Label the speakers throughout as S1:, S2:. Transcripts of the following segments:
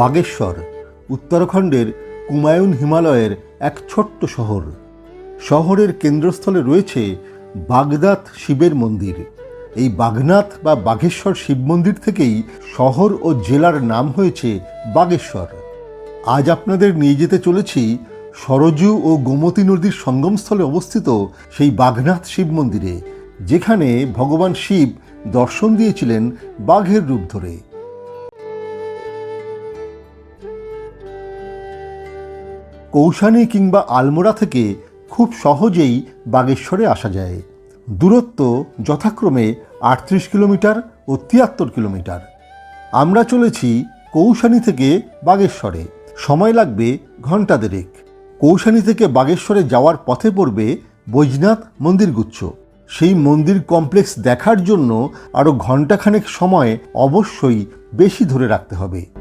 S1: বাগেশ্বর, উত্তরাখণ্ডের কুমায়ুন হিমালয়ের এক ছোট্ট শহর। শহরের কেন্দ্রস্থলে রয়েছে বাগদাত শিবের মন্দির। এই বাগনাথ বা বাঘেশ্বর শিব মন্দির থেকেই শহর ও জেলার নাম হয়েছে বাগেশ্বর। আজ আপনাদের নিয়ে যেতে চলেছি সরজু ও গোমতী নদীর সঙ্গমস্থলে অবস্থিত সেই বাগনাথ শিব মন্দিরে, যেখানে ভগবান শিব দর্শন দিয়েছিলেন বাঘের রূপ ধরে। কৌশানী কিংবা আলমোড়া থেকে খুব সহজেই বাগেশ্বরে আসা যায়। দূরত্ব যথাক্রমে আটত্রিশ কিলোমিটার ও তিয়াত্তর কিলোমিটার। আমরা চলেছি কৌশানী থেকে বাগেশ্বরে। সময় লাগবে ঘণ্টা দেড়েক। কৌশানী থেকে বাগেশ্বরে যাওয়ার পথে পড়বে বৈজনাথ মন্দিরগুচ্ছ। সেই মন্দির কমপ্লেক্স দেখার জন্য আরও ঘণ্টাখানেক সময় অবশ্যই বেশি ধরে রাখতে হবে।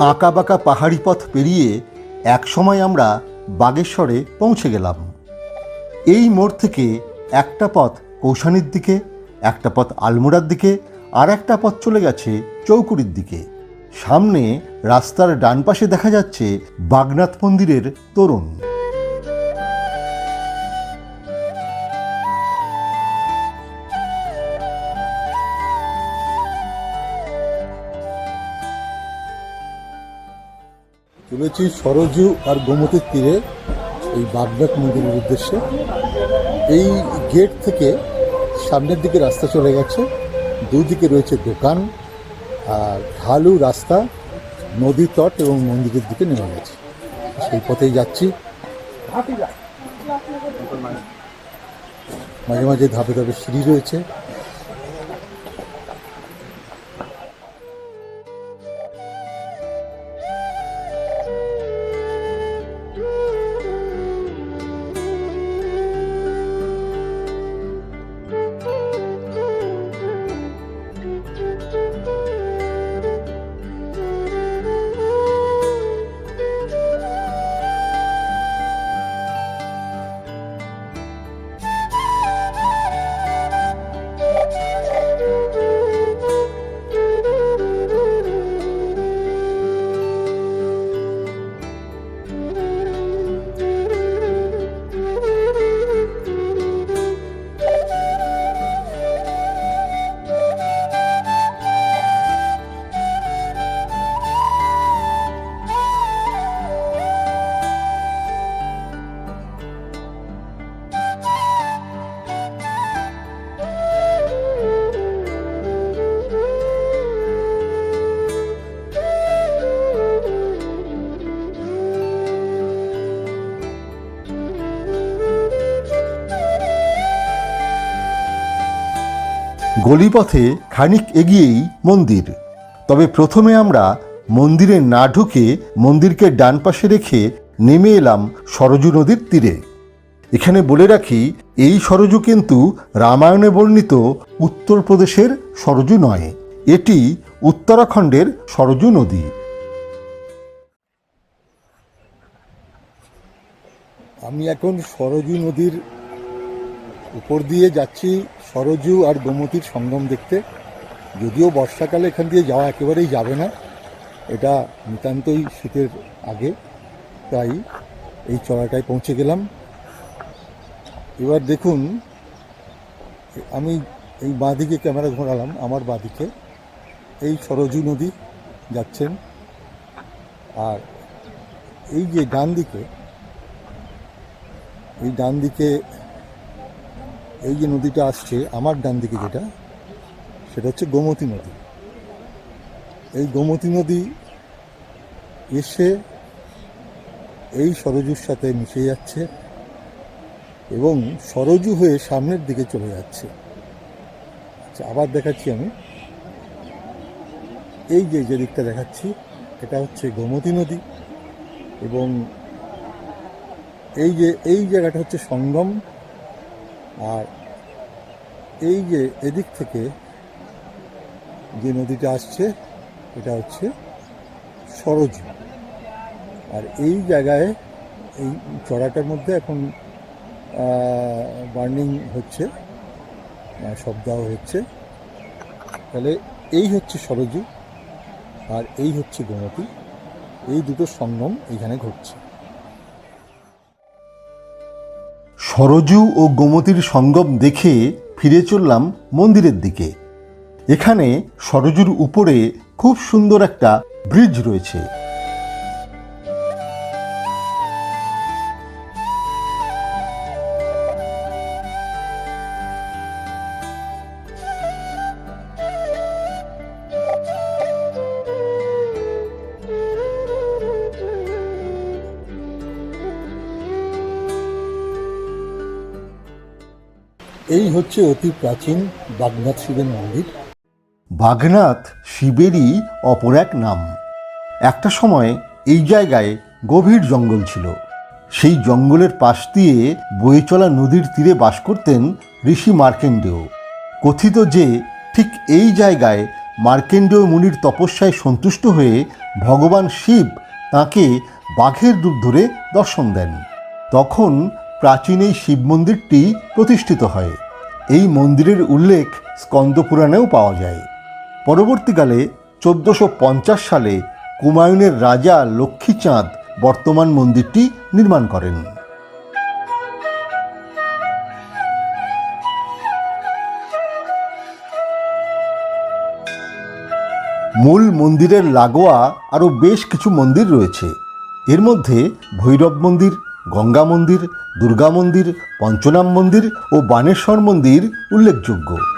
S1: আঁকা বাঁকা পাহাড়ি পথ পেরিয়ে একসময় আমরা বাগেশ্বরে পৌঁছে গেলাম। এই মোড় থেকে একটা পথ কৌশানির দিকে, একটা পথ আলমোড়ার দিকে আর একটা পথ চলে গেছে চৌকুরির দিকে। সামনে রাস্তার ডান পাশে দেখা যাচ্ছে বাগনাথ মন্দিরের তোরণ। চলেছি সরজু আর গোমতীর তীরে এই বাগনাথ মন্দিরের উদ্দেশ্যে। এই গেট থেকে সামনের দিকে রাস্তা চলে গেছে, দুদিকে রয়েছে দোকান আর ঢালু রাস্তা, নদী তট এবং মন্দিরের দিকে নেমে গেছে। সেই পথেই যাচ্ছি। মাঝে মাঝে ধাপে ধাপে সিঁড়ি রয়েছে। গলিপথে খানিক এগিয়েই মন্দির। তবে প্রথমে আমরা মন্দিরে না ঢুকে মন্দিরকে ডান পাশে রেখে নেমে এলাম সরজু নদীর তীরে। এখানে বলে রাখি, এই সরজু কিন্তু রামায়ণে বর্ণিত উত্তরপ্রদেশের সরজু নয়, এটি উত্তরাখণ্ডের সরজু নদী। আমি এখন সরজু নদীর উপর দিয়ে যাচ্ছি সরজু আর গোমতীর সঙ্গম দেখতে। যদিও বর্ষাকালে এখান দিয়ে যাওয়া একেবারেই যাবে না, এটা নিতান্তই শীতের আগে, তাই এই চড়াটায় পৌঁছে গেলাম। এবার দেখুন, আমি এই বাঁদিকে ক্যামেরা ঘোরালাম, আমার বাঁদিকে। এই সরজু নদী যাচ্ছেন, আর এই যে ডান দিকে এই ডান দিকে এই যে নদীটা আসছে, আমার ডান দিকে যেটা, সেটা হচ্ছে গোমতী নদী। এই গোমতী নদী এসে
S2: এই সরজুর সাথে মিশে যাচ্ছে এবং সরজু হয়ে সামনের দিকে চলে যাচ্ছে। আচ্ছা আবার দেখাচ্ছি আমি। এই যে যে দিকটা দেখাচ্ছি, এটা হচ্ছে গোমতী নদী এবং এই যে, এই জায়গাটা হচ্ছে সঙ্গম। আর এই যে এদিক থেকে যে নদীটা আসছে, এটা হচ্ছে সরজু। আর এই জায়গায় এই চড়াটার মধ্যে এখন বার্নিং হচ্ছে শবদাহ হচ্ছে। তাহলে এই হচ্ছে সরজু, আর এই হচ্ছে গোমতী। এই দুটো সঙ্গম এইখানে ঘটছে।
S1: সরজু ও গোমতীর সঙ্গম দেখে ফিরে চললাম মন্দিরের দিকে। এখানে সরজুর উপরে খুব সুন্দর একটা ব্রিজ রয়েছে।
S2: এই হচ্ছে অতি প্রাচীন বাগনাথ শিবের মন্দির।
S1: বাগনাথ শিবেরই অপর এক নাম। একটা সময় এই জায়গায় গভীর জঙ্গল ছিল। সেই জঙ্গলের পাশ দিয়ে বয়ে চলা নদীর তীরে বাস করতেন ঋষি মার্কেন্ডেয়। কথিত যে ঠিক এই জায়গায় মার্কেন্ডেয় মুনির তপস্যায় সন্তুষ্ট হয়ে ভগবান শিব তাকে বাঘের রূপ ধরে দর্শন দেন। তখন প্রাচীন এই শিব মন্দিরটি প্রতিষ্ঠিত হয়। এই মন্দিরের উল্লেখ স্কন্দপুরাণেও পাওয়া যায়। পরবর্তীকালে চোদ্দোশো সালে কুমায়ুনের রাজা লক্ষ্মীচাঁদ বর্তমান মন্দিরটি নির্মাণ করেন। মূল মন্দিরের লাগোয়া আরও বেশ কিছু মন্দির রয়েছে। এর মধ্যে ভৈরব মন্দির গঙ্গা মন্দির দুর্গা মন্দির পঞ্চনাম মন্দির ও বানেশ্বর মন্দির উল্লেখযোগ্য।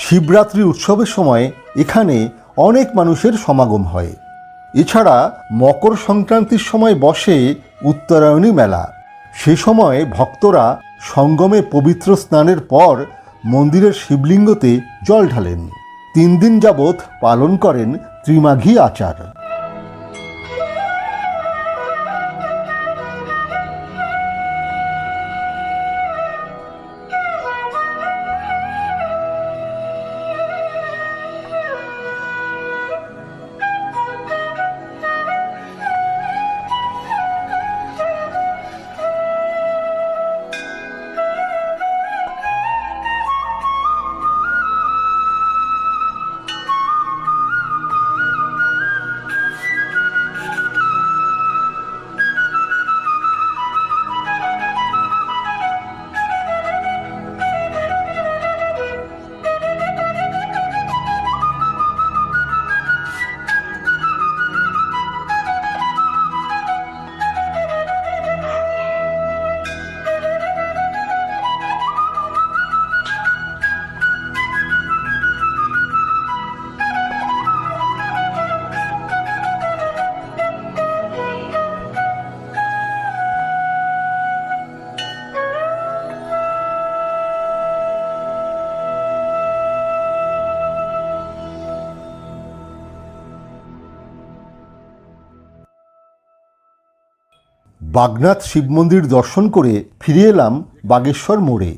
S1: শিবরাত্রি উৎসবের সময় এখানে অনেক মানুষের সমাগম হয়। এছাড়া মকর সংক্রান্তির সময় বসে উত্তরায়ণী মেলা। সে সময় ভক্তরা সঙ্গমে পবিত্র স্নানের পর মন্দিরের শিবলিঙ্গতে জল ঢালেন। তিন দিন যাবৎ পালন করেন ত্রিমাঘী আচার। বাগনাথ শিব মন্দির দর্শন করে ফিরে এলাম বাগেশ্বর মোড়ে।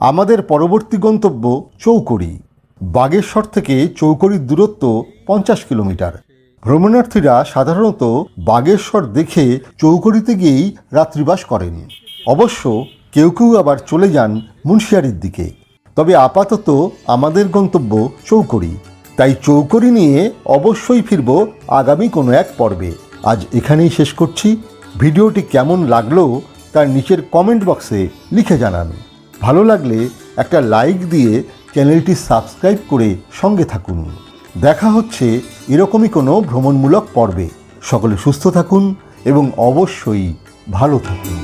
S1: আমাদের পরবর্তী গন্তব্য চৌকড়ি। বাগেশ্বর থেকে চৌকড়ির দূরত্ব পঞ্চাশ কিলোমিটার। ভ্রমণার্থীরা সাধারণত বাগেশ্বর দেখে চৌকড়িতে গিয়েই রাত্রিবাস করেন। অবশ্য কেউ কেউ আবার চলে যান মুন্সিয়ারির দিকে। তবে আপাতত আমাদের গন্তব্য চৌকরি তাই চৌকড়ি নিয়ে অবশ্যই ফিরব আগামী কোনো এক পর্বে। আজ এখানেই শেষ করছি। ভিডিওটি কেমন লাগল তার নিচের কমেন্ট বক্সে লিখে জানান। ভালো লাগলে একটা লাইক দিয়ে চ্যানেলটি সাবস্ক্রাইব করে সঙ্গে থাকুন। দেখা হচ্ছে এরকমই কোনো ভ্রমণমূলক পর্বে। সকলে সুস্থ থাকুন এবং অবশ্যই ভালো থাকুন।